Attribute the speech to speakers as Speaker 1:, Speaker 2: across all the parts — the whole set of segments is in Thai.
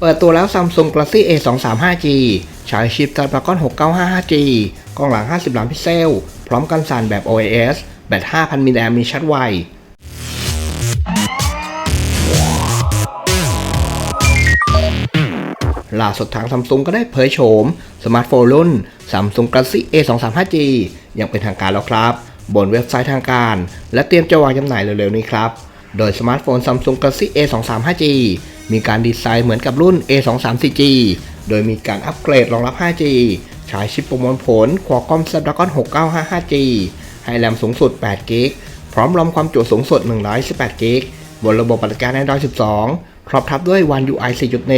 Speaker 1: เปิดตัวแล้ว Samsung Galaxy A23 5G ใช้ชิป Snapdragon 695 5G กล้องหลัง 50 ล้านพิกเซล พร้อมกันสั่นแบบ OIS แบต 5,000 มิลลิแอมมีชาร์จไว ล่าสุดทางซัมซุงก็ได้เผยโฉม สมาร์ทโฟนรุ่น Samsung Galaxy A23 5G อย่างเป็นทางการแล้วครับ บนเว็บไซต์ทางการ และเตรียมจะวางจำหน่ายเร็วๆนี้ครับ โดยสมาร์ทโฟน Samsung Galaxy A23 5G มีการดีไซน์เหมือนกับรุ่น A23 4G โดยมีการอัปเกรดรองรับ 5G ใช้ชิปประมวลผล Qualcomm Snapdragon 695 5G ให้แรมสูงสุด8 g b พร้อมรอมความจุสูงสุด118 g b บนระบบปฏิบัติการ Android 12 ครอบทับด้วย One UI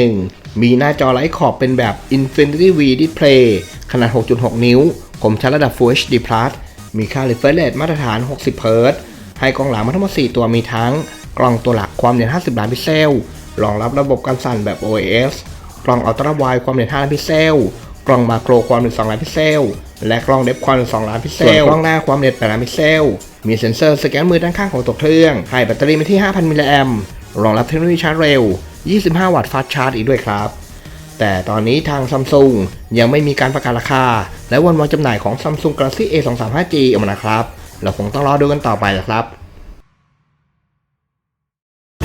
Speaker 1: 4.1 มีหน้าจอไร้ขอบเป็นแบบ Infinity V Display ขนาด 6.6 นิ้ว คมชัดระดับ Full HD Plus มีค่า refresh rate มาตรฐาน 60 Hz ให้กล้องหลังมาทั้งหมด 4 ตัวมีทั้ง กล้องตัวหลักความละเอียด50 ล้านพิกเซล รองรับระบบการสั่นแบบ OIS กล้องอัลตร้าไวความละเอียด5ล้านพิกเซล กล้องมาโครความละเอียด2ล้านพิกเซล และกล้องเดฟความละเอียด2ล้านพิกเซล กล้องหน้าความละเอียด8ล้านพิกเซล มีเซ็นเซอร์สแกนมือด้านข้างของตัวเครื่อง ให้แบตเตอรี่มาที่ 5,000 มิลลิแอมป์รองรับเทคโนโลยีชาร์จเร็ว 25 วัตต์ฟาสต์ชาร์จอีกด้วยครับ แต่ตอนนี้ทางซัมซุงยังไม่มีการประกาศราคา และวันวางจำหน่ายของ Samsung Galaxy A23 5G ออกมานะครับ เราคงต้องรอดูกันต่อไปละครับ